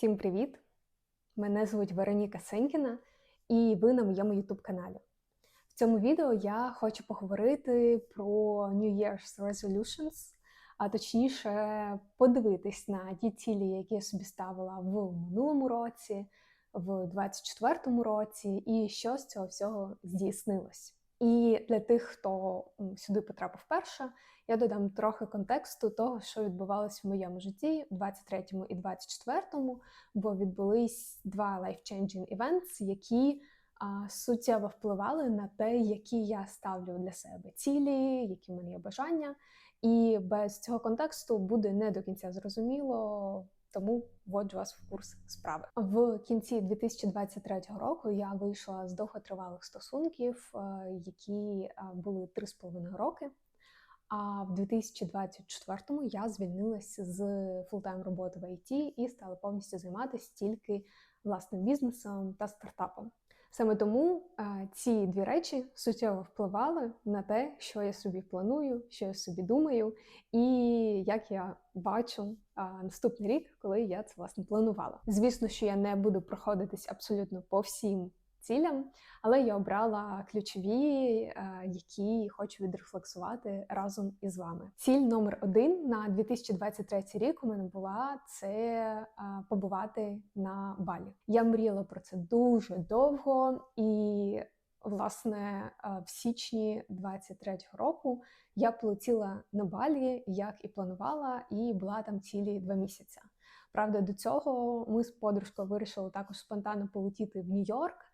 Всім привіт! Мене звуть Вероніка Сенькіна, і ви на моєму youtube каналі. В цьому відео я хочу поговорити про New Year's Resolutions, а точніше, подивитись на ті цілі, які я собі ставила в минулому році, в 24-му році, і що з цього всього здійснилось. І для тих, хто сюди потрапив вперше, я додам трохи контексту того, що відбувалось в моєму житті в 23-му і 24-му, бо відбулись два life-changing events, які а, суттєво впливали на те, які я ставлю для себе цілі, які в мене є бажання. І без цього контексту буде не до кінця зрозуміло, тому вводжу вас в курс справи. В кінці 2023 року я вийшла з довготривалих стосунків, е, які е, були 3,5 роки. А в 2024-му я звільнилася з фултайм роботи в IT і стала повністю займатися тільки власним бізнесом та стартапом. Саме тому е, ці дві речі суттєво впливали на те, що я собі планую, що я собі думаю, і як я бачу наступний рік, коли я це власне планувала. Звісно, що я не буду проходитись абсолютно по всім цілям, але я обрала ключові, е, які хочу відрефлексувати разом із вами. Ціль номер один на 2023 рік у мене була це е, побувати на балі. Я мріяла про це дуже довго і. Власне, е, в січні 23-го року я полетіла на Балі, як і планувала, і була там цілі два місяці. Правда, до цього ми з подружкою вирішили також спонтанно полетіти в Нью-Йорк.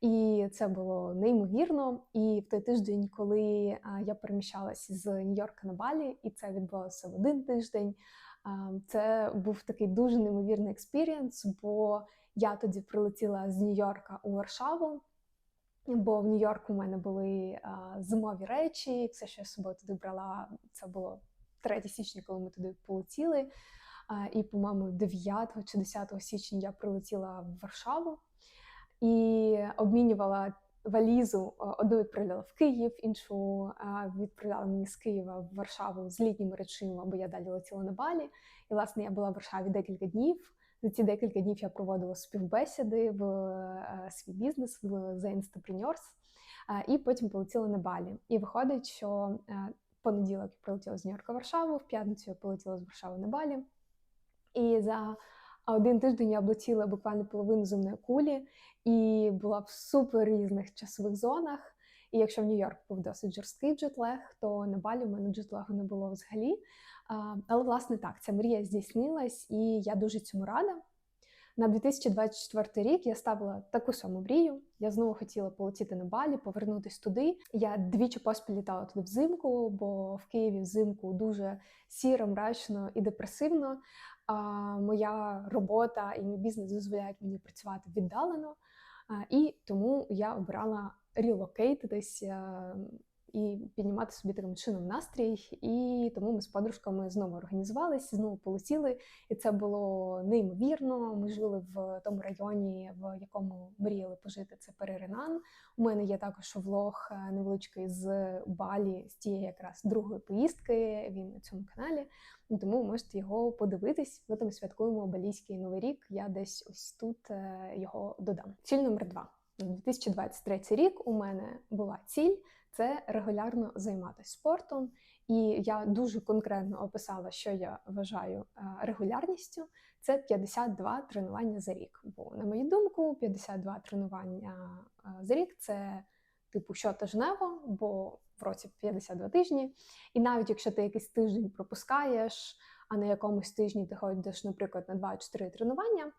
І це було неймовірно. І в той тиждень, коли я переміщалася з Нью-Йорка на Балі, і це відбулося в один тиждень. Це був такий дуже неймовірний експірієнс, бо я тоді прилетіла з Нью-Йорка у Варшаву. Бо в Нью-Йорку у мене були а, зимові речі, все, що я з собою туди брала, це було 3 січня, коли ми туди полетіли. І, по-моєму, 9 чи 10 січня я прилетіла в Варшаву і обмінювала валізу. Одну відправляла в Київ, іншу відправляла мені з Києва в Варшаву з літніми речима, бо я далі летіла на балі. І власне я була в Варшаві декілька днів. За ці декілька днів я проводила співбесіди в е, свій бізнес в The Instapreneurs, і потім полетіла на балі. І виходить, що е, понеділок я прилетіла з Нью-Йорка в Варшаву, в п'ятницю я полетіла з Варшави на балі. І за один тиждень я облетіла буквально половину земної кулі і була в супер різних часових зонах. І якщо в Нью-Йорк був досить жорсткий джетлег, то на балі у мене джетлегу не було взагалі. Але, власне, так, ця мрія здійснилась, і я дуже цьому рада. На 2024 рік я ставила таку саму мрію. Я знову хотіла полетіти на балі, повернутись туди. Я двічі поспіль літала туди взимку, бо в Києві взимку дуже сіро, мрачно і депресивно. А моя робота і мій бізнес дозволяють мені працювати віддалено. І тому я обрала релокейтитись і піднімати собі таким чином настрій. І тому ми з подружками знову організувалися, знову полетіли, і це було неймовірно. Ми жили в тому районі, в якому мріяли пожити. Це Переринан. У мене є також влог е, невеличкий з Балі, з тієї якраз другої поїздки. Він на цьому каналі. Тому можете його подивитись. Ми там святкуємо Балійський новий рік. Я десь ось тут е, його додам. Ціль номер два. 2023 рік у мене була ціль це регулярно займатися спортом. І я дуже конкретно описала, що я вважаю е, регулярністю. Це 52 тренування за рік. Бо, на мою думку, 52 тренування е, за рік це типу щотижнево, бо в році 52 тижні. І навіть якщо ти якийсь тиждень пропускаєш, а на якомусь тижні ти ходиш, наприклад, на 2-4 тренування,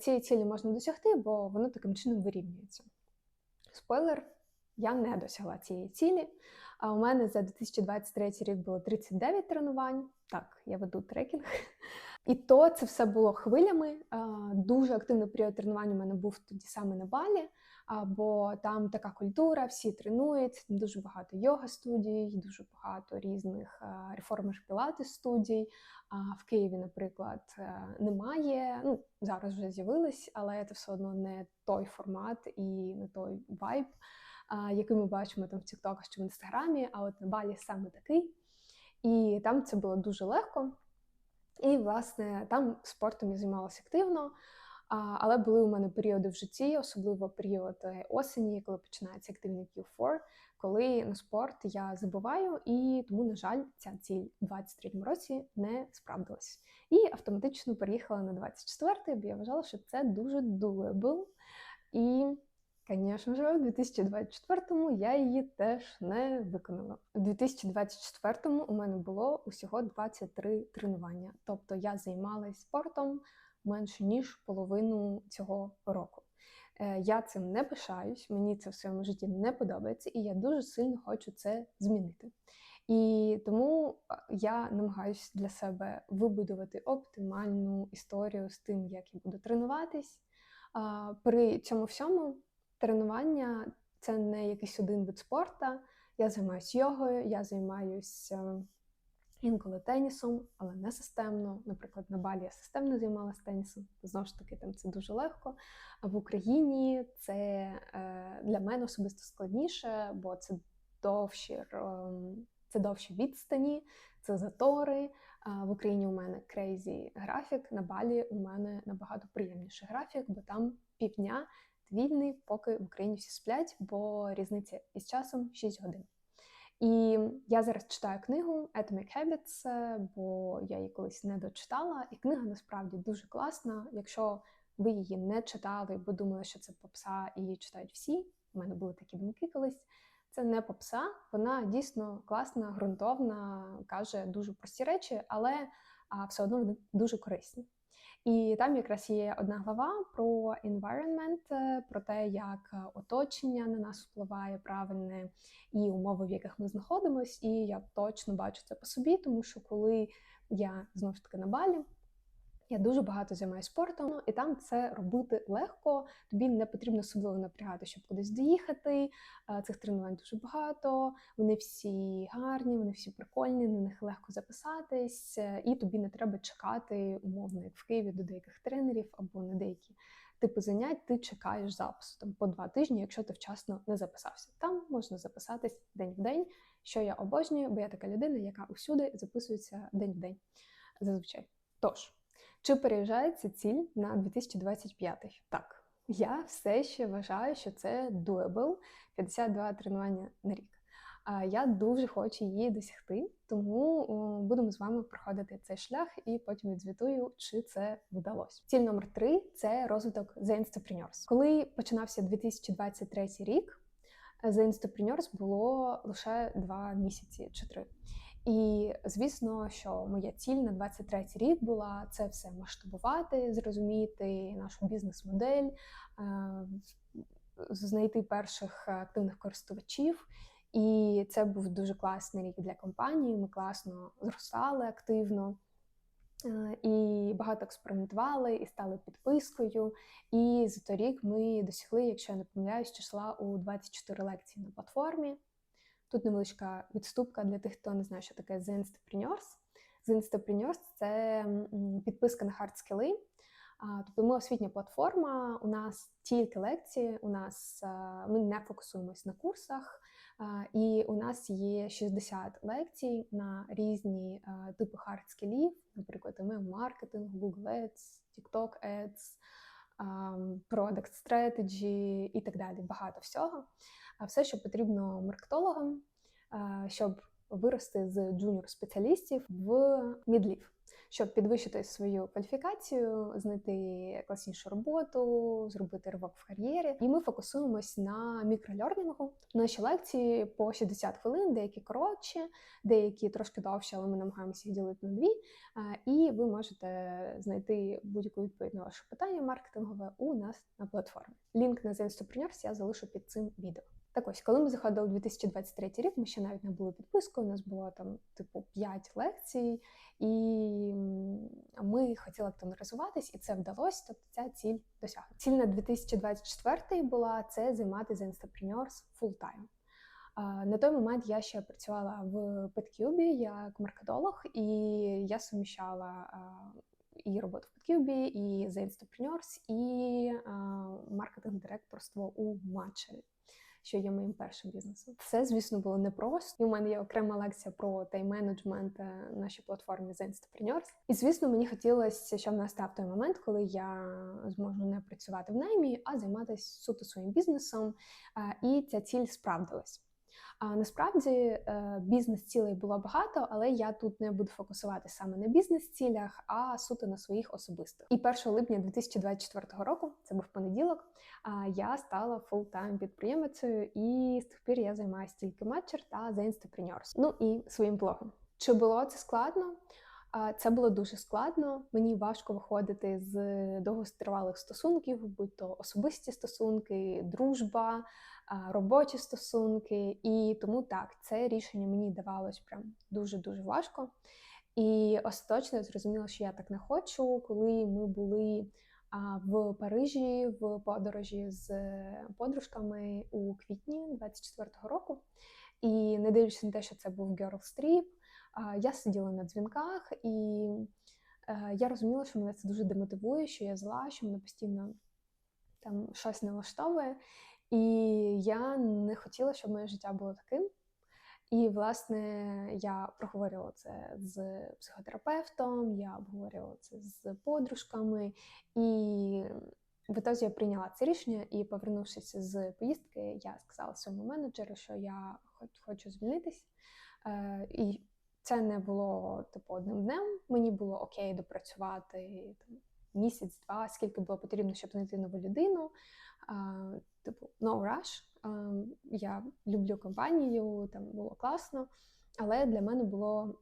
цієї цілі можна досягти, бо воно таким чином вирівнюється. Спойлер, я не досягла цієї цілі. А у мене за 2023 рік було 39 тренувань. Так, я веду трекінг. І то це все було хвилями. Дуже активний період тренувань у мене був тоді саме на балі, бо там така культура, всі тренують, дуже багато йога студій, дуже багато різних реформер пілати студій. В Києві, наприклад, е, немає. Ну зараз вже з'явились, але це все одно не той формат і не той вайб який ми бачимо там в Тіктоках чи в інстаграмі, а от на балі саме такий. І там це було дуже легко. І, власне, там спортом я займалася активно. Але були у мене періоди в житті, особливо період е, осені, коли починається активний Q4, коли на спорт я забуваю, і тому, на жаль, ця ціль у 23-му році не справдилась. І автоматично переїхала на 24-й, бо я вважала, що це дуже doable. І, звісно ж, у 2024-му я її теж не виконала. У 2024-му у мене було усього 23 тренування, тобто я займалась спортом менше ніж половину цього року. Е, я цим не пишаюсь, мені це в своєму житті не подобається, і я дуже сильно хочу це змінити. І тому я намагаюся для себе вибудувати оптимальну історію з тим, як я буду тренуватись. При цьому всьому тренування це не якийсь один вид спорту. Я займаюся йогою, я займаюся інколи тенісом, але не системно. Наприклад, на Балі я системно займалася тенісом, знову ж таки, там це дуже легко. А в Україні це е, для мене особисто складніше, бо це довші це довші відстані, це затори. В Україні у мене крейзі графік, на Балі у мене набагато приємніший графік, бо там півдня вільний, поки в Україні всі сплять, бо різниця із часом 6 годин. І я зараз читаю книгу Atomic Habits, бо я її колись не дочитала, і книга насправді дуже класна. Якщо ви її не читали, бо думали, що це попса і її читають всі. У мене були такі думки колись. Це не попса, вона дійсно класна, ґрунтовна, каже дуже прості речі, але а, все одно вони дуже корисні. І там якраз є одна глава про environment, е, про те, як е, оточення на нас впливає правильне і умови, в яких ми знаходимося. І я точно бачу це по собі, тому що коли я знову ж таки на балі. Я дуже багато займаюся спортом, і там це робити легко. Тобі не потрібно особливо напрягати, щоб кудись доїхати. Цих тренувань дуже багато. Вони всі гарні, вони всі прикольні, на них легко записатись, і тобі не треба чекати, умовно, як в Києві до деяких тренерів або на деякі типи занять. Ти чекаєш запису там по два тижні, якщо ти вчасно не записався. Там можна записатись день в день, що я обожнюю, бо я така людина, яка усюди записується день в день зазвичай. Тож. Чи переїжджається ціль на 2025? Так, я все ще вважаю, що це doable 52 тренування на рік. Я дуже хочу її досягти, тому будемо з вами проходити цей шлях і потім відзвітую, чи це вдалося. Ціль номер три це розвиток The Instapreneurs. Коли починався 2023 рік, The Instapreneurs було лише два місяці чи три. І звісно, що моя ціль на 23 рік була це все масштабувати, зрозуміти нашу бізнес-модель, е, знайти перших активних користувачів. І це був дуже класний рік для компанії. Ми класно зростали активно е, і багато експериментували, і стали підпискою. І за торік ми досягли, якщо я не помиляюсь, числа у 24 лекції на платформі. Тут невеличка відступка для тих, хто не знає, що таке The Instapreneurs. The Instapreneurs – це підписка на хардскіли. Тобто ми освітня платформа, у нас тільки лекції, у нас ми не фокусуємось на курсах, і у нас є 60 лекцій на різні типи хардскілів, наприклад, email-маркетинг, Google Ads, TikTok Ads, Product Strategy і так далі. Багато всього а все, що потрібно маркетологам, щоб вирости з джуніор-спеціалістів в мідлів. Щоб підвищити свою кваліфікацію, знайти класнішу роботу, зробити ривок в кар'єрі. І ми фокусуємось на мікролернінгу. Наші лекції по 60 хвилин, деякі коротші, деякі трошки довші, але ми намагаємося їх ділити на дві. І ви можете знайти будь-яку відповідь на ваше питання маркетингове у нас на платформі. Лінк на The Instapreneurs я залишу під цим відео. Так ось, коли ми заходили у 2023 рік, ми ще навіть не були підпискою, у нас було там типу 5 лекцій, і ми хотіли активізуватись, і це вдалося. Тобто ця ціль досягнута. Ціль на 2024 була це займатися Instapreneurs full time. На той момент я ще працювала в PetCube як маркетолог, і я суміщала і роботу в PetCube, і The Instapreneurs, і маркетинг-директорство у Матчеві що є моїм першим бізнесом. Це, звісно, було непросто. І у мене є окрема лекція про тайм-менеджмент на нашій платформі The Instapreneurs. І звісно, мені хотілося, щоб настав той момент, коли я зможу не працювати в наймі, а займатися суто своїм бізнесом. І ця ціль справдилась. А насправді е, бізнес-цілей було багато, але я тут не буду фокусувати саме на бізнес-цілях, а суто на своїх особистих. І 1 липня 2024 року, це був понеділок. я стала фултайм підприємицею, і з тих пір я займаюся тільки матчер та Instapreneurs. Ну і своїм блогом. Чи було це складно? Це було дуже складно. Мені важко виходити з довгостривалих стосунків, будь то особисті стосунки, дружба, робочі стосунки. І тому так, це рішення мені давалось прям дуже-дуже важко. І остаточно я зрозуміла, що я так не хочу, коли ми були в Парижі в подорожі з подружками у квітні 24-го року. І не дивлячись на те, що це був Girls Trip, я сиділа на дзвінках, і е, я розуміла, що мене це дуже демотивує, що я зла, що мене постійно там щось не влаштовує. І я не хотіла, щоб моє життя було таким. І, власне, я проговорювала це з психотерапевтом, я обговорювала це з подружками, і в ітозі я прийняла це рішення і, повернувшись з поїздки, я сказала своєму менеджеру, що я хочу звільнитись. Е, і це не було типу одним днем. Мені було окей допрацювати там місяць-два, скільки було потрібно, щоб знайти нову людину. Типу, no rush. Я люблю компанію, там було класно, але для мене було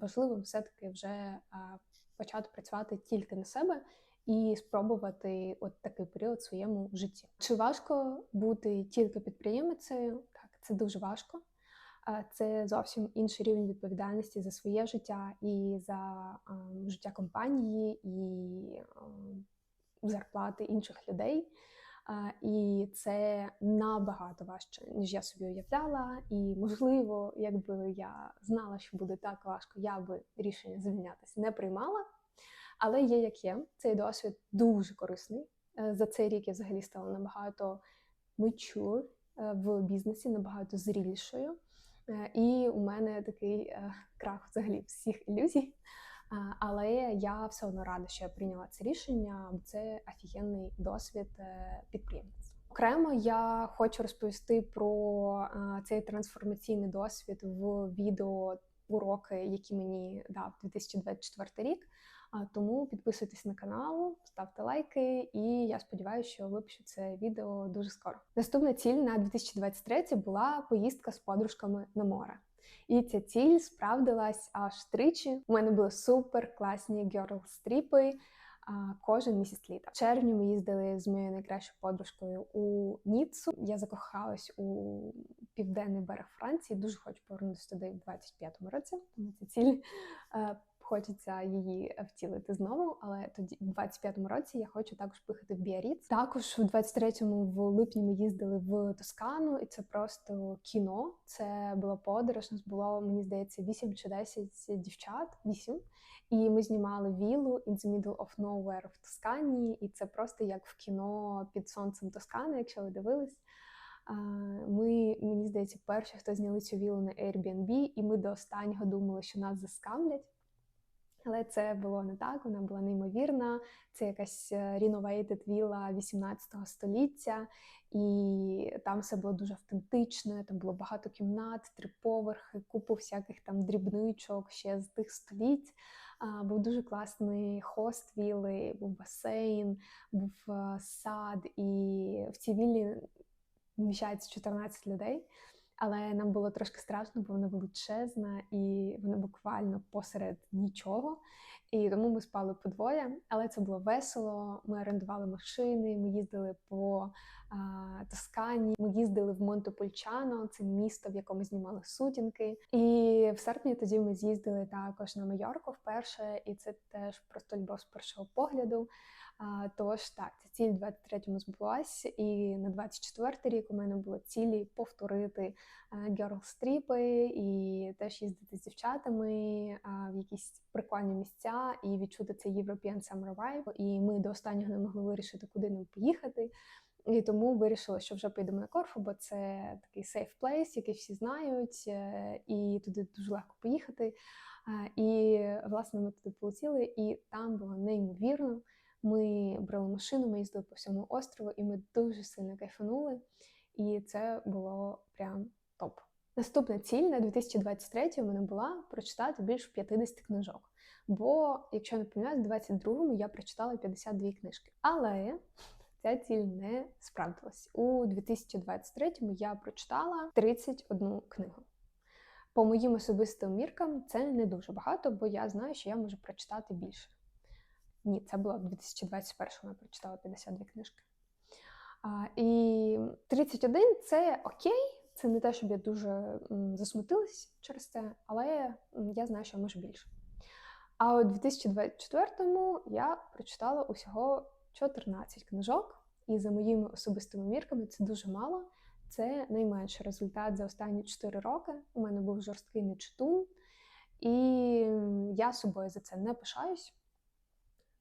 важливим все-таки вже почати працювати тільки на себе. І спробувати от такий період в своєму житті. Чи важко бути тільки підприємицею? Так, це дуже важко це зовсім інший рівень відповідальності за своє життя і за життя компанії, і зарплати інших людей. І це набагато важче, ніж я собі уявляла. І, можливо, якби я знала, що буде так важко, я би рішення звільнятися не приймала. Але є як є. Цей досвід дуже корисний. Е, за цей рік я взагалі стала набагато mature е, в бізнесі, набагато зрілішою. Е, і у мене такий е, крах взагалі всіх ілюзій. Але я все одно рада, що я прийняла це рішення, бо це офігенний досвід е, підприємництва. Окремо я хочу розповісти про цей трансформаційний досвід в відео уроки, які мені дав 2024 рік. Тому підписуйтесь на канал, ставте лайки, і я сподіваюся, що випущу це відео дуже скоро. Наступна ціль на 2023 була поїздка з подружками на море. І ця ціль справдилась аж тричі. У мене були супер класні герл-стріпи кожен місяць літа. В червні ми їздили з моєю найкращою подружкою у Ніццу. Я закохалась у південний берег Франції. Дуже хочу повернутися туди в 25-му році. Тому ця ціль е, хочеться її втілити знову. Але тоді, в 25-му році, я хочу також поїхати в Біаріц. Також у 23-му в липні ми їздили в Тоскану, і це просто кіно. Це була подорож. Нас було мені здається 8 чи 10 дівчат. 8. І ми знімали вілу «In the middle of nowhere» в Тоскані, і це просто як в кіно під сонцем Тоскани, якщо ви дивились. Ми, мені здається, перші, хто зняли цю вілу на Airbnb, і ми до останнього думали, що нас заскамлять. Але це було не так, вона була неймовірна. Це якась renovated віла 18 століття, і там все було дуже автентично. Там було багато кімнат, три поверхи, купу всяких там дрібничок ще з тих століть. Був дуже класний хост віли, був басейн, був сад, і в цій віллі вміщається 14 людей. Але нам було трошки страшно, бо вона величезна і вона буквально посеред нічого. І тому ми спали подвоє, але це було весело. Ми орендували машини, ми їздили по Тоскані, ми їздили в Монтепульчано, це місто, в якому знімали сутінки. І в серпні тоді ми з'їздили також на Майорку вперше, і це теж просто любов з першого погляду. Тож так, ця ціль 23-му збулася, і на 24-й рік у мене були цілі повторити герл-стріпи і теж їздити з дівчатами в якісь прикольні місця і відчути цей European Summer Vibe. І ми до останнього не могли вирішити, куди нам поїхати. І тому вирішила, що вже поїдемо на Корфу, бо це такий safe place, який всі знають, е, і туди дуже легко поїхати. Е, І власне ми туди полетіли, і там було неймовірно. Ми брали машину, ми їздили по всьому острову, і ми дуже сильно кайфанули. І це було прям топ. Наступна ціль на 2023 у мене була прочитати більше 50 книжок. Бо, якщо я не помиляюсь, в 22-му я прочитала 52 книжки. Але ця ціль не справдилась. У 2023-му я прочитала 31 книгу. По моїм особистим міркам це не дуже багато, бо я знаю, що я можу прочитати більше. Ні, це було в 2021-му я прочитала 52 книжки. А, І 31 це окей, це не те, щоб я дуже засмутилась через це, але я знаю, що я можу більше. А у 2024-му я прочитала усього 14 книжок, і за моїми особистими мірками це дуже мало. Це найменший результат за останні 4 роки. У мене був жорсткий нечитун, і я собою за це не пишаюсь.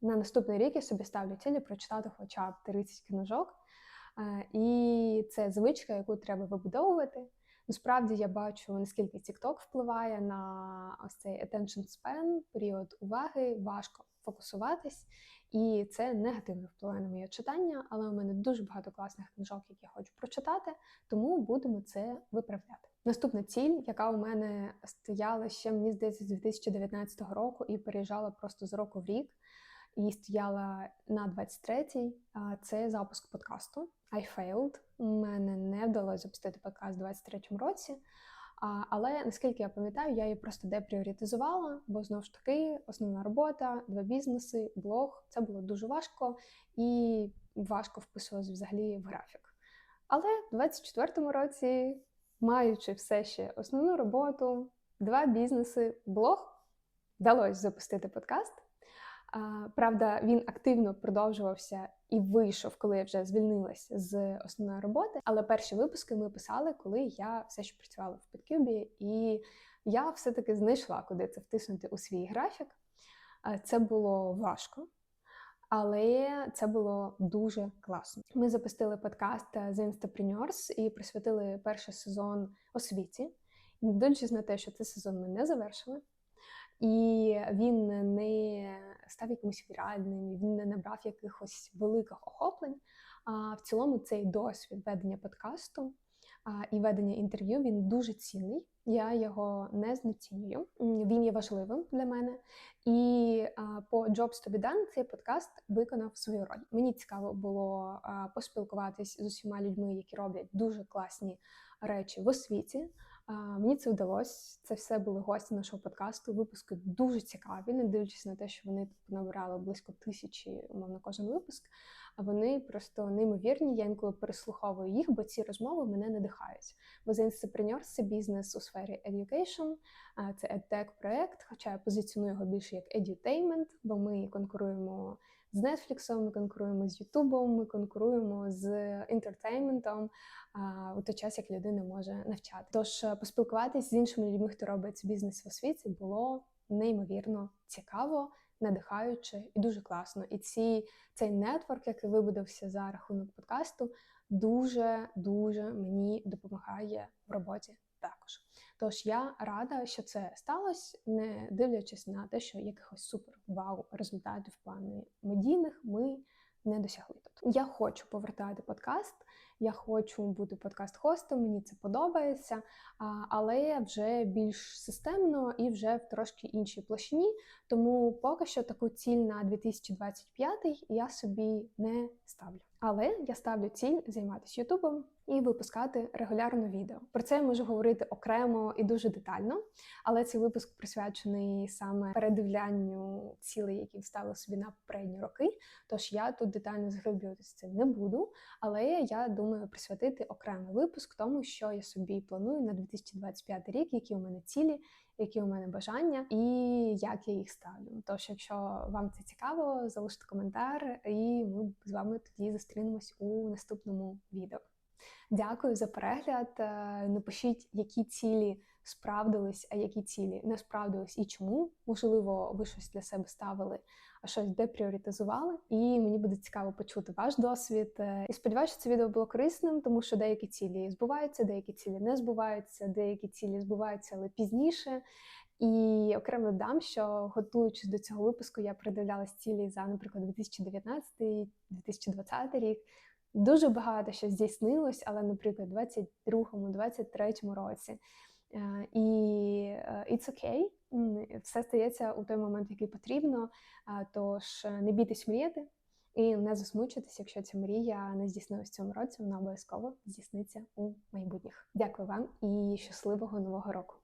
На наступний рік я собі ставлю цілі прочитати хоча б 30 книжок. Е, І це звичка, яку треба вибудовувати. Насправді я бачу, наскільки TikTok впливає на ось цей attention span, період уваги, важко фокусуватись, і це негативно впливає на моє читання, але у мене дуже багато класних книжок, які я хочу прочитати, тому будемо це виправляти. Наступна ціль, яка у мене стояла ще, мені здається, з 2019 року і переїжджала просто з року в рік, і стояла на 23-й, це запуск подкасту. I failed. Мене не вдалося запустити подкаст у 23-му році. А, Але наскільки я пам'ятаю, я її просто депріоритизувала, бо знову ж таки основна робота, два бізнеси, блог це було дуже важко і важко вписувалось взагалі в графік. Але в 24-му році, маючи все ще основну роботу, два бізнеси, блог, вдалося запустити подкаст. Правда, він активно продовжувався і вийшов, коли я вже звільнилася з основної роботи. Але перші випуски ми писали, коли я все ще працювала в Підкюбі, і я все-таки знайшла, куди це втиснути у свій графік. Це було важко, але це було дуже класно. Ми запустили подкаст The Instapreneurs і присвятили перший сезон освіті. Дивлячись на те, що цей сезон ми не завершили. І він не став якимось віральним, він не набрав якихось великих охоплень. А в цілому цей досвід ведення подкасту і ведення інтерв'ю він дуже цінний. Я його не знецінюю. Він є важливим для мене. І по Jobs to be done цей подкаст виконав свою роль. Мені цікаво було поспілкуватись з усіма людьми, які роблять дуже класні речі в освіті. Мені це вдалося. Це все були гості нашого подкасту. Випуски дуже цікаві, не дивлячись на те, що вони набирали близько тисячі, умовно, кожен випуск. А вони просто неймовірні. Я інколи переслуховую їх, бо ці розмови мене надихають. Бо Entrepreneur – це бізнес у сфері education, це edtech проект, хоча я позиціоную його більше як edutainment, бо ми конкуруємо з Netflix, ми конкуруємо з YouTube, ми конкуруємо з інтертейментом у той час, як людина може навчати. Тож е, поспілкуватись з іншими людьми, хто робить бізнес в освіті, було неймовірно цікаво, надихаюче і дуже класно. І ці цей нетворк, який вибудався за рахунок подкасту, дуже дуже мені допомагає в роботі також. Тож я рада, що це сталося, не дивлячись на те, що якихось супер вау результатів плані медійних ми не досягли тут. Я хочу повертати подкаст. Я хочу бути подкаст-хостом, мені це подобається, але вже більш системно і вже в трошки іншій площині. Тому поки що таку ціль на 2025 я собі не ставлю. Але я ставлю ціль займатися Ютубом і випускати регулярно відео. Про це я можу говорити окремо і дуже детально, але цей випуск присвячений саме передивлянню цілей, які вставила собі на попередні роки. Тож я тут детально заглиблюватися цим не буду. Але я думаю присвятити окремий випуск тому, що я собі планую на 2025 рік, які у мене цілі, які у мене бажання і як я їх ставлю. Тож, якщо вам це цікаво, залиште коментар, і ми з вами тоді зустрінемось у наступному відео. Дякую за перегляд. Е, Напишіть, які цілі справдились, а які цілі не справдились і чому. Можливо, ви щось для себе ставили, а щось депріоритизували. І мені буде цікаво почути ваш досвід. Е, І сподіваюся, що це відео було корисним, тому що деякі цілі збуваються, деякі цілі не збуваються, деякі цілі збуваються, але пізніше. І окремо додам, що готуючись до цього випуску, я придивлялась цілі за, наприклад, 2019-2020 рік. Дуже багато що здійснилось, але, наприклад, у 22-23 році. Е, І е, it's okay, все стається у той момент, який потрібно. Тож е, не бійтесь мріяти і не засмучуйтесь, якщо ця мрія не здійснилась цьому році, вона обов'язково здійсниться у майбутніх. Дякую вам і щасливого нового року!